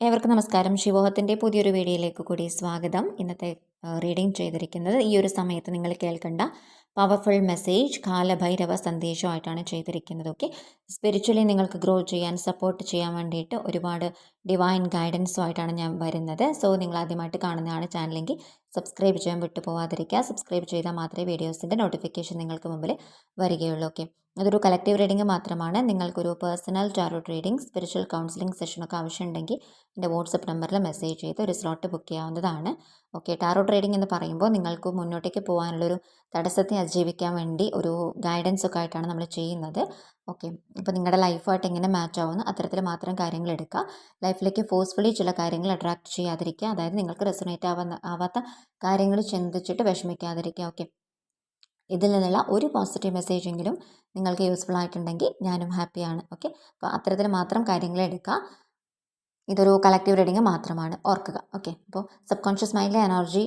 ഏവർക്കും നമസ്കാരം. ശിവോഹത്തിന്റെ പുതിയൊരു വീഡിയോയിലേക്ക് കൂടി സ്വാഗതം. ഇന്നത്തെ റീഡിംഗ് ചെയ്തിരിക്കുന്നത് ഈ ഒരു സമയത്ത് നിങ്ങൾ കേൾക്കേണ്ട പവർഫുൾ മെസ്സേജ് കാലഭൈരവ സന്ദേശമായിട്ടാണ് ചെയ്തിരിക്കുന്നത്. ഓക്കെ സ്പിരിച്വലി നിങ്ങൾക്ക് ഗ്രോ ചെയ്യാൻ സപ്പോർട്ട് ചെയ്യാൻ വേണ്ടിയിട്ട് ഒരുപാട് ഡിവൈൻ ഗൈഡൻസുമായിട്ടാണ് ഞാൻ വരുന്നത്. സോ നിങ്ങൾ ആദ്യമായിട്ട് കാണുന്നതാണ് ചാനലെങ്കിൽ സബ്സ്ക്രൈബ് ചെയ്യാൻ വിട്ടു പോവാതിരിക്കുക സബ്സ്ക്രൈബ് ചെയ്താൽ മാത്രമേ വീഡിയോസിന്റെ നോട്ടിഫിക്കേഷൻ നിങ്ങൾക്ക് മുമ്പിൽ വരികയുള്ളൂ. ഓക്കെ അതൊരു കളക്റ്റീവ് റീഡിംഗ് മാത്രമാണ്. നിങ്ങൾക്കൊരു personal tarot reading spiritual counselling സെഷനൊക്കെ ആവശ്യമുണ്ടെങ്കിൽ എന്റെ വാട്സപ്പ് നമ്പറിൽ മെസ്സേജ് ചെയ്ത് ഒരു സ്ലോട്ട് ബുക്ക് ചെയ്യാവുന്നതാണ്. ഓക്കെ ടാറോ റീഡിംഗ് എന്ന് പറയുമ്പോൾ നിങ്ങൾക്ക് മുന്നോട്ടേക്ക് പോകാനുള്ളൊരു തടസ്സത്തെ അതിജീവിക്കാൻ വേണ്ടി ഒരു ഗൈഡൻസ് ഒക്കെ ആയിട്ടാണ് നമ്മൾ ചെയ്യുന്നത്. ഓക്കെ. അപ്പോൾ നിങ്ങളുടെ ലൈഫുമായിട്ട് എങ്ങനെ മാച്ച് ആവുന്നു അത്തരത്തിൽ മാത്രം കാര്യങ്ങൾ എടുക്കുക ലൈഫിലേക്ക് ഫോഴ്സ്ഫുള്ളി ചില കാര്യങ്ങൾ അട്രാക്ട് ചെയ്യാതിരിക്കുക അതായത് നിങ്ങൾക്ക് റെസൊണേറ്റ് ആവുന്ന ആവാത്ത കാര്യങ്ങൾ ചിന്തിച്ചിട്ട് വിഷമിക്കാതിരിക്കുക ഓക്കെ. ഇതിൽ നിന്നുള്ള ഒരു പോസിറ്റീവ് മെസ്സേജെങ്കിലും നിങ്ങൾക്ക് യൂസ്ഫുൾ ആയിട്ടുണ്ടെങ്കിൽ ഞാനും ഹാപ്പിയാണ്. ഓക്കെ. അപ്പോൾ അത്തരത്തിൽ മാത്രം കാര്യങ്ങൾ എടുക്കുക ഇതൊരു കളക്റ്റീവ് റീഡിങ് മാത്രമാണ്. ഓർക്കുക. ഓക്കെ അപ്പോൾ സബ് കോൺഷ്യസ് മൈൻഡിലെ എനർജി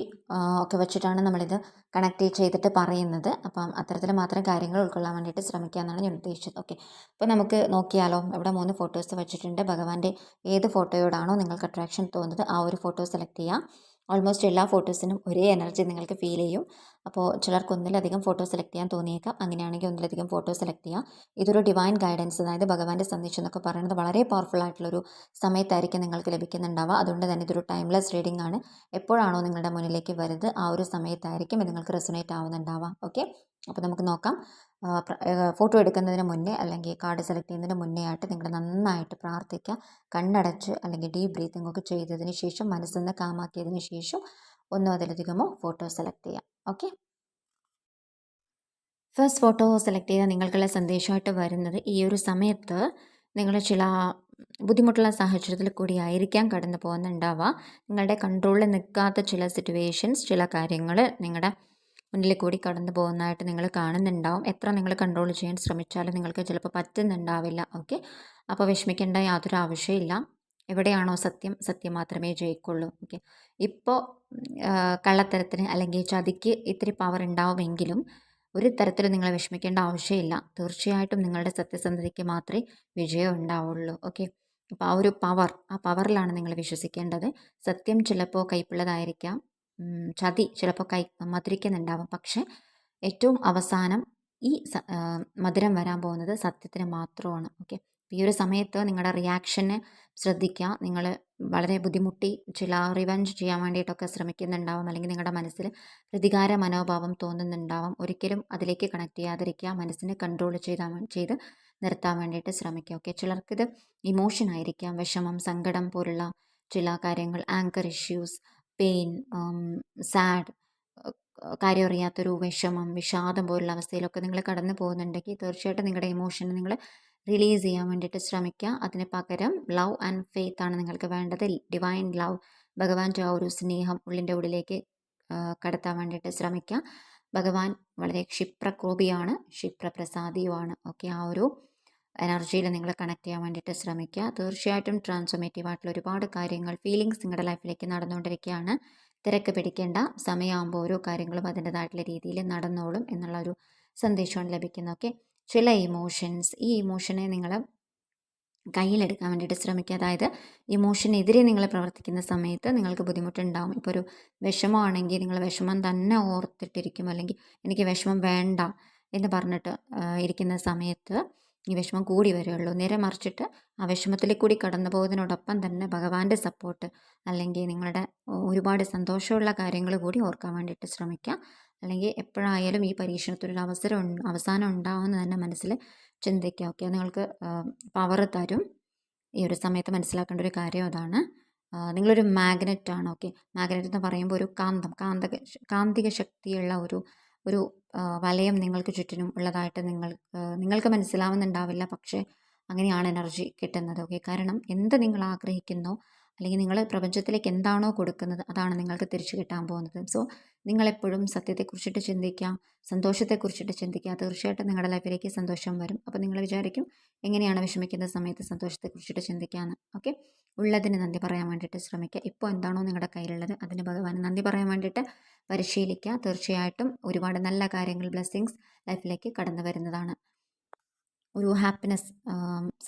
ഒക്കെ വെച്ചിട്ടാണ് നമ്മളിത് കണക്ട് ചെയ്തിട്ട് പറയുന്നത്. അപ്പം അത്തരത്തിൽ മാത്രം കാര്യങ്ങൾ ഉൾക്കൊള്ളാൻ വേണ്ടിയിട്ട് ശ്രമിക്കുക എന്നാണ് ഞാൻ ഉദ്ദേശിച്ചത്. ഓക്കെ അപ്പോൾ നമുക്ക് നോക്കിയാലോ? ഇവിടെ മൂന്ന് ഫോട്ടോസ് വെച്ചിട്ടുണ്ട്. ഭഗവാന്റെ ഏത് ഫോട്ടോയോടാണോ നിങ്ങൾക്ക് അട്രാക്ഷൻ തോന്നുന്നത് ആ ഒരു ഫോട്ടോ സെലക്ട് ചെയ്യുക. ഓൾമോസ്റ്റ് എല്ലാ ഫോട്ടോസിനും ഒരേ എനർജി നിങ്ങൾക്ക് ഫീൽ ചെയ്യും. അപ്പോൾ ചിലർക്ക് ഒന്നിലധികം ഫോട്ടോ സെലക്ട് ചെയ്യാൻ തോന്നിയേക്കാം. അങ്ങനെയാണെങ്കിൽ ഒന്നിലധികം ഫോട്ടോ സെലക്ട് ചെയ്യാം. ഇതൊരു ഡിവൈൻ ഗൈഡൻസ് അതായത് ഭഗവാന്റെ സന്ദേശം എന്നൊക്കെ പറയുന്നത് വളരെ പവർഫുൾ ആയിട്ടുള്ളൊരു സമയത്തായിരിക്കും നിങ്ങൾക്ക് ലഭിക്കുന്നുണ്ടാവുക. അതുകൊണ്ട് തന്നെ ഇതൊരു ടൈംലെസ് റീഡിംഗ് ആണ്. എപ്പോഴാണോ നിങ്ങളുടെ മുന്നിലേക്ക് വരുന്നത് ആ ഒരു സമയത്തായിരിക്കും നിങ്ങൾക്ക് റെസൊനേറ്റ് ആവുന്നുണ്ടാവുക. ഓക്കെ അപ്പോൾ നമുക്ക് നോക്കാം. ഫോട്ടോ എടുക്കുന്നതിന് മുന്നേ അല്ലെങ്കിൽ കാർഡ് സെലക്ട് ചെയ്യുന്നതിന് മുന്നേ ആയിട്ട് നിങ്ങൾ നന്നായിട്ട് പ്രാർത്ഥിക്കുക. കണ്ണടച്ച് അല്ലെങ്കിൽ ഡീപ് ബ്രീത്തിങ് ഒക്കെ ചെയ്തതിന് ശേഷം മനസ്സിൽ നിന്ന് കാമാക്കിയതിന് ശേഷം ഒന്നോ അതിലധികമോ ഫോട്ടോ സെലക്ട് ചെയ്യാം. ഓക്കെ? ഫസ്റ്റ് ഫോട്ടോ സെലക്ട് ചെയ്താൽ നിങ്ങൾക്കുള്ള സന്ദേശമായിട്ട് വരുന്നത് ഈ ഒരു സമയത്ത് നിങ്ങൾ ചില ബുദ്ധിമുട്ടുള്ള സാഹചര്യത്തിൽ കൂടി ആയിരിക്കാം കടന്നു പോകുന്നുണ്ടാവുക. നിങ്ങളുടെ കൺട്രോളിൽ നിൽക്കാത്ത ചില സിറ്റുവേഷൻസ് ചില കാര്യങ്ങൾ നിങ്ങളുടെ മുന്നിൽ കൂടി കടന്നു പോകുന്നതായിട്ട് നിങ്ങൾ കാണുന്നുണ്ടാവും. എത്ര നിങ്ങൾ കൺട്രോൾ ചെയ്യാൻ ശ്രമിച്ചാലും നിങ്ങൾക്ക് ചിലപ്പോൾ പറ്റുന്നുണ്ടാവില്ല. ഓക്കെ? അപ്പോൾ വിഷമിക്കേണ്ട യാതൊരു ആവശ്യമില്ല എവിടെയാണോ സത്യം സത്യം മാത്രമേ ജയിക്കുള്ളൂ. ഓക്കെ. ഇപ്പോൾ കള്ളത്തരത്തിന് അല്ലെങ്കിൽ ചതിക്ക് ഇത്തിരി പവർ ഉണ്ടാവുമെങ്കിലും ഒരു തരത്തിലും നിങ്ങൾ വിഷമിക്കേണ്ട ആവശ്യമില്ല. തീർച്ചയായിട്ടും നിങ്ങളുടെ സത്യസന്ധതയ്ക്ക് മാത്രമേ വിജയം ഉണ്ടാവുള്ളൂ. ഓക്കെ. അപ്പോൾ ആ ഒരു പവർ ആ പവറിലാണ് നിങ്ങൾ വിശ്വസിക്കേണ്ടത്. സത്യം ചിലപ്പോൾ കൈപ്പുള്ളതായിരിക്കാം ചതി ചിലപ്പോൾ കൈ മധുരിക്കുന്നുണ്ടാവും. പക്ഷേ ഏറ്റവും അവസാനം ഈ മധുരം വരാൻ പോകുന്നത് സത്യത്തിന് മാത്രമാണ്. ഓക്കെ. ഈ ഒരു സമയത്ത് നിങ്ങളുടെ റിയാക്ഷന് ശ്രദ്ധിക്കുക നിങ്ങൾ വളരെ ബുദ്ധിമുട്ടി ചില റിവഞ്ച് ചെയ്യാൻ വേണ്ടിയിട്ടൊക്കെ ശ്രമിക്കുന്നുണ്ടാവും അല്ലെങ്കിൽ നിങ്ങളുടെ മനസ്സിൽ പ്രതികാര മനോഭാവം തോന്നുന്നുണ്ടാവും. ഒരിക്കലും അതിലേക്ക് കണക്ട് ചെയ്യാതിരിക്കുക മനസ്സിനെ കൺട്രോൾ ചെയ്താൽ ചെയ്ത് നിർത്താൻ വേണ്ടിയിട്ട് ശ്രമിക്കുക ഓക്കെ ചിലർക്കിത് ഇമോഷൻ ആയിരിക്കാം വിഷമം സങ്കടം പോലുള്ള ചില കാര്യങ്ങൾ ആങ്കർ ഇഷ്യൂസ് പെയിൻ സാഡ് കാര്യം അറിയാത്തൊരു വിഷമം വിഷാദം പോലുള്ള അവസ്ഥയിലൊക്കെ നിങ്ങൾ കടന്നു പോകുന്നുണ്ടെങ്കിൽ തീർച്ചയായിട്ടും നിങ്ങളുടെ ഇമോഷനെ നിങ്ങൾ റിലീസ് ചെയ്യാൻ വേണ്ടിയിട്ട് ശ്രമിക്കുക. അതിന് പകരം ലവ് ആൻഡ് ഫെയ്ത്ത് ആണ് നിങ്ങൾക്ക് വേണ്ടത്. ഡിവൈൻ ലവ് ഭഗവാന്റെ ആ ഒരു സ്നേഹം ഉള്ളിന്റെ ഉള്ളിലേക്ക് കടത്താൻ വേണ്ടിയിട്ട് ശ്രമിക്കുക. ഭഗവാൻ വളരെ ക്ഷിപ്രകോപിയാണ് ക്ഷിപ്രപ്രസാദിയുമാണ്. ഓക്കെ ആ ഒരു എനർജിയിൽ നിങ്ങൾ കണക്ട് ചെയ്യാൻ വേണ്ടിയിട്ട് ശ്രമിക്കുക. തീർച്ചയായിട്ടും ട്രാൻസ്ഫോമേറ്റീവ് ആയിട്ടുള്ള ഒരുപാട് കാര്യങ്ങൾ ഫീലിങ്സ് നിങ്ങളുടെ ലൈഫിലേക്ക് നടന്നുകൊണ്ടിരിക്കുകയാണ്. തിരക്ക് പിടിക്കേണ്ട. സമയമാകുമ്പോൾ ഓരോ കാര്യങ്ങളും അതിന്റെതായിട്ടുള്ള രീതിയിൽ നടന്നോളും എന്നുള്ള ഒരു സന്ദേശമാണ് ലഭിക്കുന്നത്. ഓക്കെ ചില ഇമോഷൻസ് ഈ ഇമോഷനെ നിങ്ങൾ കയ്യിലെടുക്കാൻ വേണ്ടിയിട്ട് ശ്രമിക്കുക. അതായത് ഇമോഷനെതിരെ നിങ്ങൾ പ്രവർത്തിക്കുന്ന സമയത്ത് നിങ്ങൾക്ക് ബുദ്ധിമുട്ടുണ്ടാവും. ഇപ്പോൾ ഒരു വിഷമമാണെങ്കിൽ നിങ്ങൾ വിഷമം തന്നെ ഓർത്തിട്ടിരിക്കും. അല്ലെങ്കിൽ എനിക്ക് വിഷമം വേണ്ട എന്ന് പറഞ്ഞിട്ട് ഇരിക്കുന്ന സമയത്ത് ഈ വിഷമം കൂടി വരികയുള്ളൂ നേരെ മറിച്ചിട്ട് ആ വിഷമത്തിൽ കൂടി കടന്നു പോകുന്നതിനോടൊപ്പം തന്നെ ഭഗവാന്റെ സപ്പോർട്ട് അല്ലെങ്കിൽ നിങ്ങളുടെ ഒരുപാട് സന്തോഷമുള്ള കാര്യങ്ങൾ കൂടി ഓർക്കാൻ വേണ്ടിയിട്ട് ശ്രമിക്കുക. അല്ലെങ്കിൽ എപ്പോഴായാലും ഈ പരീക്ഷണത്തിനൊരു അവസരം അവസാനം ഉണ്ടാവുമെന്ന് തന്നെ മനസ്സിൽ ചിന്തിക്കുക ഓക്കെ നിങ്ങൾക്ക് പവർ തരും. ഈ ഒരു സമയത്ത് മനസ്സിലാക്കേണ്ട ഒരു കാര്യം അതാണ്. നിങ്ങളൊരു മാഗ്നറ്റാണ് ഓക്കെ മാഗ്നറ്റ് എന്ന് പറയുമ്പോൾ ഒരു കാന്തം കാന്തക കാന്തിക ശക്തിയുള്ള ഒരു ഒരു വലയം നിങ്ങൾക്ക് ചുറ്റിനും ഉള്ളതായിട്ട് നിങ്ങൾ നിങ്ങൾക്ക് മനസ്സിലാവുന്നുണ്ടാവില്ല. പക്ഷേ അങ്ങനെയാണ് എനർജി കിട്ടുന്നത്. ഓക്കെ കാരണം എന്ത് നിങ്ങൾ ആഗ്രഹിക്കുന്നോ അല്ലെങ്കിൽ നിങ്ങൾ പ്രപഞ്ചത്തിലേക്ക് എന്താണോ കൊടുക്കുന്നത് അതാണ് നിങ്ങൾക്ക് തിരിച്ചു കിട്ടാൻ പോകുന്നത്. സോ നിങ്ങളെപ്പോഴും സത്യത്തെക്കുറിച്ചിട്ട് ചിന്തിക്കാം സന്തോഷത്തെക്കുറിച്ചിട്ട് ചിന്തിക്കുക. തീർച്ചയായിട്ടും നിങ്ങളുടെ ലൈഫിലേക്ക് സന്തോഷം വരും. അപ്പോൾ നിങ്ങൾ വിചാരിക്കും എങ്ങനെയാണ് വിഷമിക്കുന്ന സമയത്ത് സന്തോഷത്തെക്കുറിച്ചിട്ട് ചിന്തിക്കാമെന്ന് ഓക്കെ ഉള്ളതിന് നന്ദി പറയാൻ വേണ്ടിയിട്ട് ശ്രമിക്കുക. ഇപ്പോൾ എന്താണോ നിങ്ങളുടെ കയ്യിലുള്ളത് അതിന് ഭഗവാൻ നന്ദി പറയാൻ വേണ്ടിയിട്ട് പരിശീലിക്കുക. തീർച്ചയായിട്ടും ഒരുപാട് നല്ല കാര്യങ്ങൾ ബ്ലെസ്സിങ്സ് ലൈഫിലേക്ക് കടന്നു വരുന്നതാണ്. ഒരു ഹാപ്പിനെസ്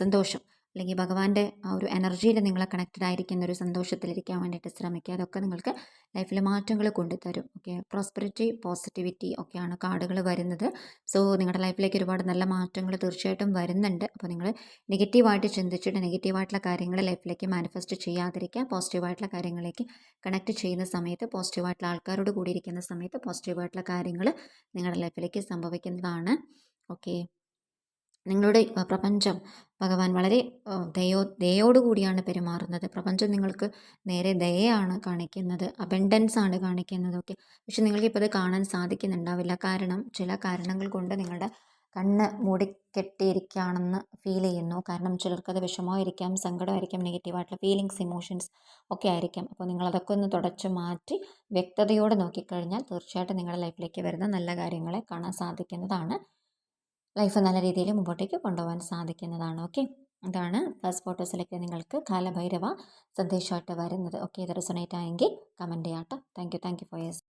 സന്തോഷം. അല്ലെങ്കിൽ ഭഗവാന്റെ ആ ഒരു എനർജിയിൽ നിങ്ങളെ കണക്റ്റഡ് ആയിരിക്കുന്ന ഒരു സന്തോഷത്തിലിരിക്കാൻ വേണ്ടിയിട്ട് ശ്രമിക്കുക. അതൊക്കെ നിങ്ങൾക്ക് ലൈഫിൽ മാറ്റങ്ങൾ കൊണ്ടുതരും. ഓക്കെ പ്രോസ്പെരിറ്റി പോസിറ്റിവിറ്റി ഒക്കെയാണ് കാർഡുകൾ വരുന്നത്. സോ നിങ്ങളുടെ ലൈഫിലേക്ക് ഒരുപാട് നല്ല മാറ്റങ്ങൾ തീർച്ചയായിട്ടും വരുന്നുണ്ട്. അപ്പോൾ നിങ്ങൾ നെഗറ്റീവായിട്ട് ചിന്തിച്ചിട്ട് നെഗറ്റീവായിട്ടുള്ള കാര്യങ്ങൾ ലൈഫിലേക്ക് മാനിഫെസ്റ്റ് ചെയ്യാതിരിക്കുക. പോസിറ്റീവായിട്ടുള്ള കാര്യങ്ങളിലേക്ക് കണക്ട് ചെയ്യുന്ന സമയത്ത് പോസിറ്റീവായിട്ടുള്ള ആൾക്കാരോട് കൂടിയിരിക്കുന്ന സമയത്ത് പോസിറ്റീവായിട്ടുള്ള കാര്യങ്ങൾ നിങ്ങളുടെ ലൈഫിലേക്ക് സംഭവിക്കുന്നതാണ്. ഓക്കെ നിങ്ങളുടെ പ്രപഞ്ചം ഭഗവാൻ വളരെ ദയോ ദയോടു കൂടിയാണ് പെരുമാറുന്നത്. പ്രപഞ്ചം നിങ്ങൾക്ക് നേരെ ദയയാണ് കാണിക്കുന്നത്. അബൻഡൻസ് ആണ് കാണിക്കുന്നത് ഓക്കെ പക്ഷെ നിങ്ങൾക്കിപ്പോൾ അത് കാണാൻ സാധിക്കുന്നുണ്ടാവില്ല. കാരണം ചില കാരണങ്ങൾ കൊണ്ട് നിങ്ങളുടെ കണ്ണ് മൂടിക്കെട്ടിയിരിക്കുകയാണെന്ന് ഫീൽ ചെയ്യുന്നു. കാരണം ചിലർക്കത് വിഷമമായിരിക്കാം സങ്കടമായിരിക്കാം നെഗറ്റീവായിട്ടുള്ള ഫീലിങ്സ് ഇമോഷൻസ് ഒക്കെ ആയിരിക്കാം. അപ്പോൾ നിങ്ങളതൊക്കെ ഒന്ന് തുടച്ച് മാറ്റി വ്യക്തതയോടെ നോക്കിക്കഴിഞ്ഞാൽ തീർച്ചയായിട്ടും നിങ്ങളുടെ ലൈഫിലേക്ക് വരുന്ന നല്ല കാര്യങ്ങളെ കാണാൻ സാധിക്കുന്നതാണ് ലൈഫ് നല്ല രീതിയിൽ മുമ്പോട്ടേക്ക് കൊണ്ടുപോകാൻ സാധിക്കുന്നതാണ്. ഓക്കെ? അതാണ് ഫസ്റ്റ് ഫോട്ടോ സെലക്ട് നിങ്ങൾക്ക് കാലഭൈരവ സന്ദേശമായിട്ട് വരുന്നത്. ഓക്കെ? ഇത് റിസണേറ്റ് ആയെങ്കിൽ കമന്റ് ചെയ്യാട്ടോ thank you thank you for yes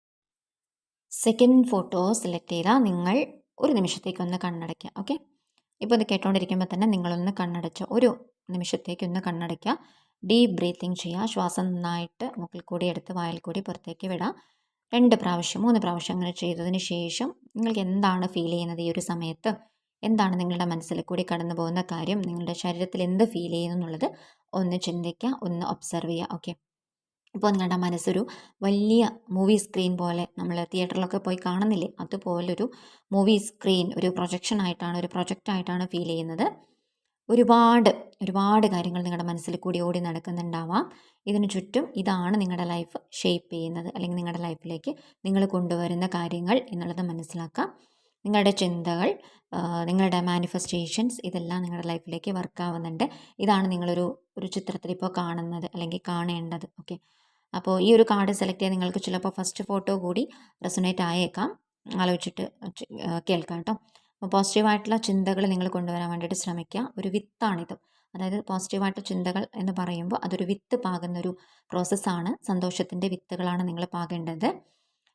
second photo select ചെയ്താൽ നിങ്ങൾ ഒരു നിമിഷത്തേക്കൊന്ന് കണ്ണടയ്ക്കുക. ഓക്കെ? ഇപ്പോൾ ഇത് കേട്ടോണ്ടിരിക്കുമ്പോൾ തന്നെ നിങ്ങളൊന്ന് കണ്ണടച്ച് ഒരു നിമിഷത്തേക്കൊന്ന് കണ്ണടയ്ക്കുക. ഡീപ്പ് ബ്രീത്തിങ് ചെയ്യുക ശ്വാസം നന്നായിട്ട് മുക്കിൽ കൂടി എടുത്ത് വായിൽ കൂടി പുറത്തേക്ക് വിടാം. രണ്ട് പ്രാവശ്യം മൂന്ന് പ്രാവശ്യം അങ്ങനെ ചെയ്തതിന് ശേഷം നിങ്ങൾക്ക് എന്താണ് ഫീൽ ചെയ്യുന്നത് ഈ ഒരു സമയത്ത്? എന്താണ് നിങ്ങളുടെ മനസ്സിൽ കൂടി കടന്നു പോകുന്ന കാര്യം? നിങ്ങളുടെ ശരീരത്തിൽ എന്ത് ഫീൽ ചെയ്യുന്നു എന്നുള്ളത് ഒന്ന് ചിന്തിക്കുക ഒന്ന് ഒബ്സർവ് ചെയ്യുക ഓക്കെ ഇപ്പോൾ നിങ്ങളുടെ മനസ്സൊരു വലിയ മൂവി സ്ക്രീൻ പോലെ നമ്മൾ തിയേറ്ററിലൊക്കെ പോയി കാണുന്നില്ലേ? അതുപോലൊരു മൂവി സ്ക്രീൻ ഒരു പ്രൊജക്ഷൻ ആയിട്ടാണ് ഒരു പ്രൊജക്റ്റായിട്ടാണ് ഫീൽ ചെയ്യുന്നത്. ഒരുപാട് ഒരുപാട് കാര്യങ്ങൾ നിങ്ങളുടെ മനസ്സിൽ കൂടി ഓടി നടക്കുന്നുണ്ടാവാം. ഇതിനു ചുറ്റും ഇതാണ് നിങ്ങളുടെ ലൈഫ് ഷേപ്പ് ചെയ്യുന്നത്. അല്ലെങ്കിൽ നിങ്ങളുടെ ലൈഫിലേക്ക് നിങ്ങൾ കൊണ്ടുവരുന്ന കാര്യങ്ങൾ എന്നുള്ളത് മനസ്സിലാക്കാം. നിങ്ങളുടെ ചിന്തകൾ നിങ്ങളുടെ മാനിഫെസ്റ്റേഷൻസ് ഇതെല്ലാം നിങ്ങളുടെ ലൈഫിലേക്ക് വർക്ക് ആവുന്നുണ്ട്. ഇതാണ് നിങ്ങളൊരു ഒരു ചിത്രത്തിൽ ഇപ്പോൾ കാണുന്നത് അല്ലെങ്കിൽ കാണേണ്ടത്. ഓക്കെ അപ്പോൾ ഈ ഒരു കാർഡ് സെലക്ട് ചെയ്യാൻ നിങ്ങൾക്ക് ചിലപ്പോൾ ഫസ്റ്റ് ഫോട്ടോ കൂടി റെസൊനേറ്റ് ആയേക്കാം. ആലോചിച്ചിട്ട് കേൾക്കാം കേട്ടോ. അപ്പോൾ പോസിറ്റീവായിട്ടുള്ള ചിന്തകൾ നിങ്ങൾ കൊണ്ടുവരാൻ വേണ്ടിയിട്ട് ശ്രമിക്കുക. ഒരു വിത്താണിത്. അതായത് പോസിറ്റീവായിട്ടുള്ള ചിന്തകൾ എന്ന് പറയുമ്പോൾ അതൊരു വിത്ത് പാകുന്ന ഒരു പ്രോസസ്സാണ് സന്തോഷത്തിന്റെ വിത്തുകളാണ് നിങ്ങൾ പാകേണ്ടത്.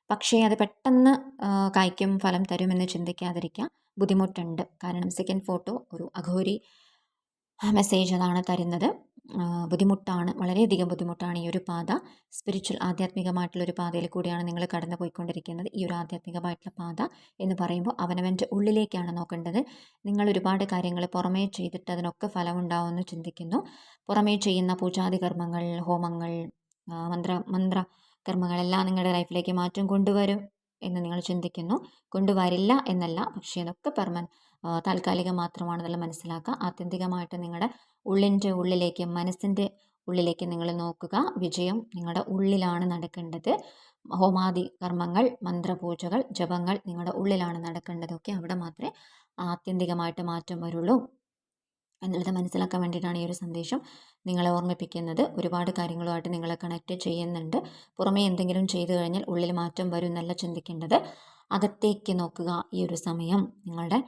പക്ഷേ അത് പെട്ടെന്ന് കായ്ക്കും ഫലം തരുമെന്ന് ചിന്തിക്കാതിരിക്കുക ബുദ്ധിമുട്ടുണ്ട്. കാരണം സെക്കൻഡ് ഫോട്ടോ ഒരു അഘോരി മെസ്സേജ് അതാണ് തരുന്നത്. ബുദ്ധിമുട്ടാണ് വളരെയധികം ബുദ്ധിമുട്ടാണ് ഈ ഒരു പാത. സ്പിരിച്വൽ ആധ്യാത്മികമായിട്ടുള്ള ഒരു പാതയിൽ കൂടിയാണ് നിങ്ങൾ കടന്നു പോയിക്കൊണ്ടിരിക്കുന്നത് ഈ ഒരു ആധ്യാത്മികമായിട്ടുള്ള പാത എന്ന് പറയുമ്പോൾ അവനവന്റെ ഉള്ളിലേക്കാണ് നോക്കേണ്ടത്. നിങ്ങൾ ഒരുപാട് കാര്യങ്ങൾ പുറമേ ചെയ്തിട്ട് അതിനൊക്കെ ഫലമുണ്ടാവുമെന്ന് ചിന്തിക്കുന്നു. പുറമേ ചെയ്യുന്ന പൂജാതി കർമ്മങ്ങൾ ഹോമങ്ങൾ മന്ത്ര മന്ത്ര കർമ്മങ്ങളെല്ലാം നിങ്ങളുടെ ലൈഫിലേക്ക് മാറ്റം കൊണ്ടുവരും എന്ന് നിങ്ങൾ ചിന്തിക്കുന്നു. കൊണ്ടുവരില്ല എന്നല്ല പക്ഷേ അതൊക്കെ പെർമൻ താൽക്കാലികം മാത്രമാണെന്നെല്ലാം മനസ്സിലാക്കുക. ആത്യന്തികമായിട്ട് നിങ്ങളുടെ ഉള്ളിന്റെ ഉള്ളിലേക്ക് മനസ്സിന്റെ ഉള്ളിലേക്ക് നിങ്ങൾ നോക്കുക. വിജയം നിങ്ങളുടെ ഉള്ളിലാണ് നടക്കേണ്ടത്. ഹോമാദി കർമ്മങ്ങൾ മന്ത്രപൂജകൾ ജപങ്ങൾ നിങ്ങളുടെ ഉള്ളിലാണ് നടക്കേണ്ടതൊക്കെ അവിടെ മാത്രമേ ആത്യന്തികമായിട്ട് മാറ്റം വരുള്ളൂ. എന്നുള്ളത് മനസ്സിലാക്കാൻ വേണ്ടിയിട്ടാണ് ഈ ഒരു സന്ദേശം നിങ്ങളെ ഓർമ്മിപ്പിക്കുന്നത്. ഒരുപാട് കാര്യങ്ങളുമായിട്ട് നിങ്ങളെ കണക്റ്റ് ചെയ്യുന്നുണ്ട്. പുറമേ എന്തെങ്കിലും ചെയ്തു കഴിഞ്ഞാൽ ഉള്ളിൽ മാറ്റം വരും എന്നല്ല ചിന്തിക്കേണ്ടത്. അകത്തേക്ക് നോക്കുക ഈ ഒരു സമയം നിങ്ങളുടെ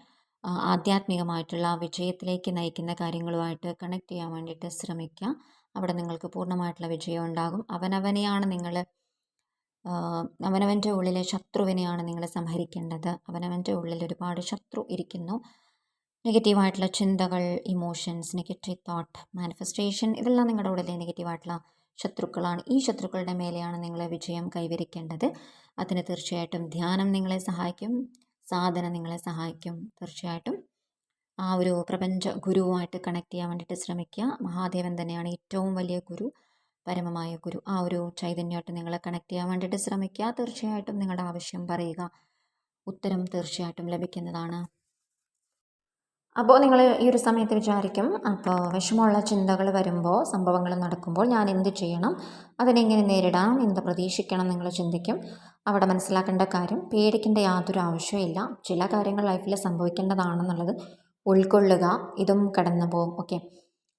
ആധ്യാത്മികമായിട്ടുള്ള വിജയത്തിലേക്ക് നയിക്കുന്ന കാര്യങ്ങളുമായിട്ട് കണക്ട് ചെയ്യാൻ വേണ്ടിയിട്ട് ശ്രമിക്കുക. അവിടെ നിങ്ങൾക്ക് പൂർണമായിട്ടുള്ള വിജയം ഉണ്ടാകും. അവനവനെയാണ് നിങ്ങൾ അവനവന്റെ ഉള്ളിലെ ശത്രുവിനെയാണ് നിങ്ങൾ സംഹരിക്കേണ്ടത്. അവനവന്റെ ഉള്ളിൽ ഒരുപാട് ശത്രു ഇരിക്കുന്നു. നെഗറ്റീവായിട്ടുള്ള ചിന്തകൾ ഇമോഷൻസ് നെഗറ്റീവ് തോട്ട് മാനിഫെസ്റ്റേഷൻ ഇതെല്ലാം നിങ്ങളുടെ ഉള്ളിലെ നെഗറ്റീവായിട്ടുള്ള ശത്രുക്കളാണ്. ഈ ശത്രുക്കളുടെ മേലെയാണ് നിങ്ങളെ വിജയം കൈവരിക്കേണ്ടത്. അതിന് തീർച്ചയായിട്ടും ധ്യാനം നിങ്ങളെ സഹായിക്കും. സാധന നിങ്ങളെ സഹായിക്കും. തീർച്ചയായിട്ടും ആ ഒരു പ്രപഞ്ച ഗുരുവുമായിട്ട് കണക്ട് ചെയ്യാൻ വേണ്ടിയിട്ട് ശ്രമിക്കുക. മഹാദേവൻ തന്നെയാണ് ഏറ്റവും വലിയ ഗുരു പരമമായ ഗുരു. ആ ഒരു ചൈതന്യമായിട്ട് നിങ്ങളെ കണക്ട് ചെയ്യാൻ വേണ്ടിയിട്ട് ശ്രമിക്കുക. തീർച്ചയായിട്ടും നിങ്ങളുടെ ആവശ്യം പറയുക. ഉത്തരം തീർച്ചയായിട്ടും ലഭിക്കുന്നതാണ്. അപ്പോൾ നിങ്ങൾ ഈ ഒരു സമയത്ത് വിചാരിക്കും അപ്പോൾ വിഷമമുള്ള ചിന്തകൾ വരുമ്പോൾ സംഭവങ്ങൾ നടക്കുമ്പോൾ ഞാൻ എന്ത് ചെയ്യണം? അതിനെങ്ങനെ നേരിടാം? എന്ത് പ്രതീക്ഷിക്കണം നിങ്ങൾ ചിന്തിക്കും. അവിടെ മനസ്സിലാക്കേണ്ട കാര്യം പേടിക്കേണ്ട യാതൊരു ആവശ്യമില്ല ചില കാര്യങ്ങൾ ലൈഫിൽ സംഭവിക്കേണ്ടതാണെന്നുള്ളത് ഉൾക്കൊള്ളുക ഇതും കടന്നു പോകും. ഓക്കെ.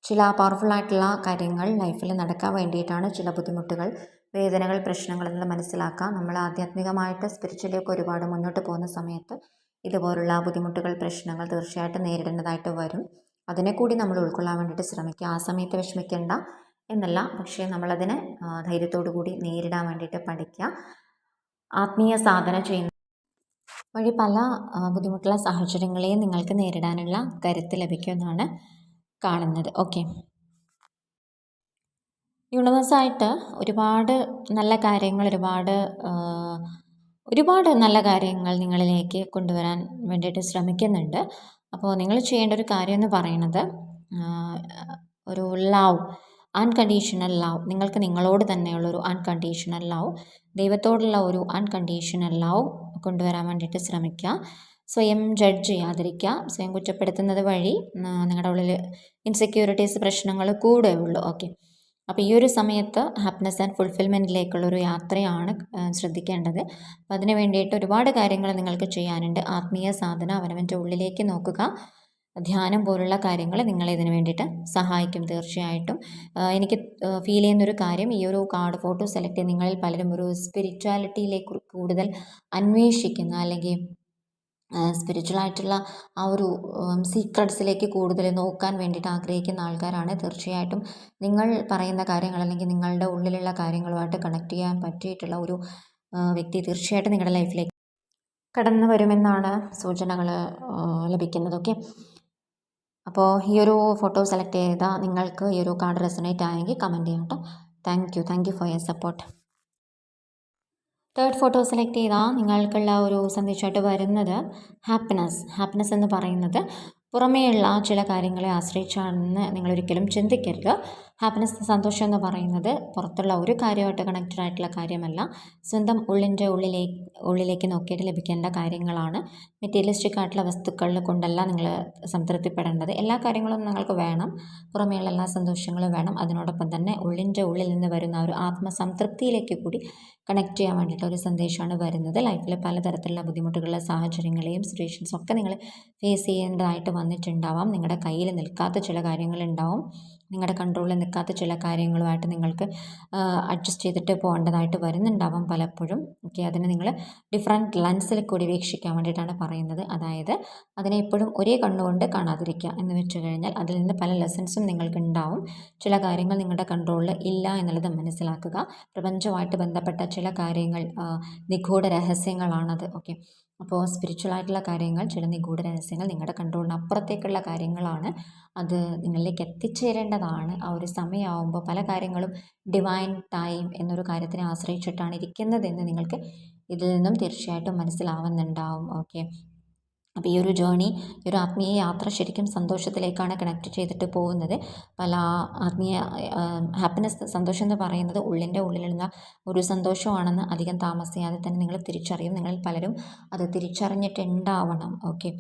ചില പവർഫുള്ളായിട്ടുള്ള കാര്യങ്ങൾ ലൈഫിൽ നടക്കാൻ വേണ്ടിയിട്ടാണ് ചില ബുദ്ധിമുട്ടുകൾ വേദനകൾ പ്രശ്നങ്ങൾ എന്നത് മനസ്സിലാക്കാം. നമ്മൾ ആധ്യാത്മികമായിട്ട് സ്പിരിച്വലിയൊക്കെ ഒരുപാട് മുന്നോട്ട് പോകുന്ന സമയത്ത് ഇതുപോലുള്ള ബുദ്ധിമുട്ടുകൾ പ്രശ്നങ്ങൾ തീർച്ചയായിട്ടും നേരിടേണ്ടതായിട്ട് വരും. അതിനെ കൂടി നമ്മൾ ഉൾക്കൊള്ളാൻ വേണ്ടിയിട്ട് ശ്രമിക്കുക. ആ സമയത്ത് വിഷമിക്കേണ്ട എന്നല്ല പക്ഷേ നമ്മളതിനെ ധൈര്യത്തോടു കൂടി നേരിടാൻ വേണ്ടിയിട്ട് പഠിക്കുക. ആത്മീയ സാധന ചെയ്യുന്ന വഴി പല ബുദ്ധിമുട്ടുള്ള സാഹചര്യങ്ങളെയും നിങ്ങൾക്ക് നേരിടാനുള്ള കരുത്ത് ലഭിക്കുമെന്നാണ് കാണുന്നത്. ഓക്കെ. യൂണിവേഴ്സായിട്ട് ഒരുപാട് നല്ല കാര്യങ്ങൾ ഒരുപാട് ഒരുപാട് നല്ല കാര്യങ്ങൾ നിങ്ങളിലേക്ക് കൊണ്ടുവരാൻ വേണ്ടിയിട്ട് ശ്രമിക്കുന്നുണ്ട്. അപ്പോൾ നിങ്ങൾ ചെയ്യേണ്ട ഒരു കാര്യം എന്ന് പറയുന്നത് ഒരു ലവ് അൺകണ്ടീഷണൽ ലവ് നിങ്ങൾക്ക് നിങ്ങളോട് തന്നെയുള്ളൊരു അൺകണ്ടീഷണൽ ലവ് ദൈവത്തോടുള്ള ഒരു അൺകണ്ടീഷണൽ ലവ് കൊണ്ടുവരാൻ വേണ്ടിയിട്ട് ശ്രമിക്കുക. സ്വയം ജഡ്ജ് ചെയ്യാതിരിക്കുക. സ്വയം കുറ്റപ്പെടുത്തുന്നത് വഴി നിങ്ങളുടെ ഉള്ളിൽ ഇൻസെക്യൂരിറ്റീസ് പ്രശ്നങ്ങൾ കൂടെ ഉള്ളൂ ഓക്കെ അപ്പോൾ ഈ ഒരു സമയത്ത് ഹാപ്പിനെസ് ആൻഡ് ഫുൾഫിൽമെന്റിലേക്കുള്ളൊരു യാത്രയാണ് ശ്രദ്ധിക്കേണ്ടത്. അപ്പോൾ അതിന് വേണ്ടിയിട്ട് ഒരുപാട് കാര്യങ്ങൾ നിങ്ങൾക്ക് ചെയ്യാനുണ്ട്. ആത്മീയ സാധന അവനവന്റെ ഉള്ളിലേക്ക് നോക്കുക. ധ്യാനം പോലുള്ള കാര്യങ്ങൾ നിങ്ങളെ ഇതിന് വേണ്ടിയിട്ട് സഹായിക്കും തീർച്ചയായിട്ടും. എനിക്ക് ഫീൽ ചെയ്യുന്നൊരു കാര്യം ഈ ഒരു കാർഡ് ഫോട്ടോ സെലക്ട് ചെയ്ത് നിങ്ങളിൽ പലരും ഒരു സ്പിരിച്വാലിറ്റിയിലേക്ക് കൂടുതൽ അന്വേഷിക്കുന്ന അല്ലെങ്കിൽ സ്പിരിച്വലായിട്ടുള്ള ആ ഒരു സീക്രട്സിലേക്ക് കൂടുതൽ നോക്കാൻ വേണ്ടിയിട്ട് ആഗ്രഹിക്കുന്ന ആൾക്കാരാണ്. തീർച്ചയായിട്ടും നിങ്ങൾ പറയുന്ന കാര്യങ്ങൾ അല്ലെങ്കിൽ നിങ്ങളുടെ ഉള്ളിലുള്ള കാര്യങ്ങളുമായിട്ട് കണക്ട് ചെയ്യാൻ പറ്റിയിട്ടുള്ള ഒരു വ്യക്തി തീർച്ചയായിട്ടും നിങ്ങളുടെ ലൈഫിലേക്ക് കടന്നു വരുമെന്നാണ് സൂചനകൾ ലഭിക്കുന്നത്. ഓക്കെ അപ്പോൾ ഈ ഒരു ഫോട്ടോ സെലക്ട് ചെയ്താൽ നിങ്ങൾക്ക് ഈ ഒരു കാർഡ് റെസനേറ്റ് ആയെങ്കിൽ കമന്റ് ചെയ്യാം കേട്ടോ thank you thank you for your support third photo select ചെയ്താൽ നിങ്ങൾക്കുള്ള ഒരു സന്ദേശമായിട്ട് വരുന്നത് ഹാപ്പിനെസ് ഹാപ്പിനെസ് എന്ന് പറയുന്നത് പുറമേയുള്ള ചില കാര്യങ്ങളെ ആശ്രയിച്ചാണെന്ന് നിങ്ങളൊരിക്കലും ചിന്തിക്കരുത്. ഹാപ്പിനെസ് സന്തോഷം എന്ന് പറയുന്നത് പുറത്തുള്ള ഒരു കാര്യമായിട്ട് കണക്റ്റഡ് ആയിട്ടുള്ള കാര്യമല്ല. സ്വന്തം ഉള്ളിന്റെ ഉള്ളിലേ ഉള്ളിലേക്ക് നോക്കിയിട്ട് ലഭിക്കേണ്ട കാര്യങ്ങളാണ്. മെറ്റീരിയലിസ്റ്റിക് ആയിട്ടുള്ള വസ്തുക്കളിൽ കൊണ്ടല്ല നിങ്ങൾ സംതൃപ്തിപ്പെടേണ്ടത്. എല്ലാ കാര്യങ്ങളും നിങ്ങൾക്ക് വേണം. പുറമേയുള്ള എല്ലാ സന്തോഷങ്ങളും വേണം. അതിനോടൊപ്പം തന്നെ ഉള്ളിന്റെ ഉള്ളിൽ നിന്ന് വരുന്ന ഒരു ആത്മസംതൃപ്തിയിലേക്ക് കൂടി കണക്ട് ചെയ്യാൻ വേണ്ടിയിട്ട് ഒരു സന്ദേശമാണ് വരുന്നത്. ലൈഫിൽ പലതരത്തിലുള്ള ബുദ്ധിമുട്ടുകളുടെ സാഹചര്യങ്ങളെയും സിറ്റുവേഷൻസും ഒക്കെ നിങ്ങൾ ഫേസ് ചെയ്യേണ്ടതായിട്ട് വന്നിട്ടുണ്ടാവാം. നിങ്ങളുടെ കയ്യിൽ നിൽക്കാത്ത ചില കാര്യങ്ങളുണ്ടാവും. നിങ്ങളുടെ കൺട്രോളിൽ നിൽക്കാത്ത ചില കാര്യങ്ങളുമായിട്ട് നിങ്ങൾക്ക് അഡ്ജസ്റ്റ് ചെയ്തിട്ട് പോകേണ്ടതായിട്ട് വരുന്നുണ്ടാവാം പലപ്പോഴും. ഓക്കെ അതിനെ നിങ്ങൾ ഡിഫറെന്റ് ലെൻസിൽ കൂടി വീക്ഷിക്കാൻ വേണ്ടിയിട്ടാണ് പറയുന്നത്. അതായത് അതിനെ എപ്പോഴും ഒരേ കണ്ണുകൊണ്ട് കാണാതിരിക്കുക എന്ന് വെച്ച് കഴിഞ്ഞാൽ അതിൽ നിന്ന് പല ലെസൺസും നിങ്ങൾക്ക് ഉണ്ടാവും. ചില കാര്യങ്ങൾ നിങ്ങളുടെ കൺട്രോളിൽ ഇല്ല എന്നുള്ളത് മനസ്സിലാക്കുക. പ്രപഞ്ചമായിട്ട് ബന്ധപ്പെട്ട ചില കാര്യങ്ങൾ നിഗൂഢ രഹസ്യങ്ങളാണത്. ഓക്കെ. അപ്പോൾ സ്പിരിച്വൽ ആയിട്ടുള്ള കാര്യങ്ങൾ ചില നിഗൂഢ രഹസ്യങ്ങൾ നിങ്ങളുടെ കൺട്രോളിന് അപ്പുറത്തേക്കുള്ള കാര്യങ്ങളാണ്. അത് നിങ്ങളിലേക്ക് എത്തിച്ചേരേണ്ടതാണ്. ആ ഒരു സമയമാകുമ്പോൾ പല കാര്യങ്ങളും ഡിവൈൻ ടൈം എന്നൊരു കാര്യത്തിനെ ആശ്രയിച്ചിട്ടാണ് ഇരിക്കുന്നതെന്ന് നിങ്ങൾക്ക് ഇതിൽ നിന്നും തീർച്ചയായിട്ടും മനസ്സിലാവുന്നുണ്ടാവും. ഓക്കെ. അപ്പോൾ ഈ ഒരു ജേണി ഈ ഒരു ആത്മീയ യാത്ര ശരിക്കും സന്തോഷത്തിലേക്കാണ് കണക്ട് ചെയ്തിട്ട് പോകുന്നത്. പല ആത്മീയ ഹാപ്പിനെസ് സന്തോഷം എന്ന് പറയുന്നത് ഉള്ളിന്റെ ഉള്ളിലുള്ള ഒരു സന്തോഷമാണെന്ന് അധികം താമസിയാതെ തന്നെ നിങ്ങൾ തിരിച്ചറിയും. നിങ്ങളിൽ പലരും അത് തിരിച്ചറിഞ്ഞിട്ടുണ്ടാവണം. ഓക്കെ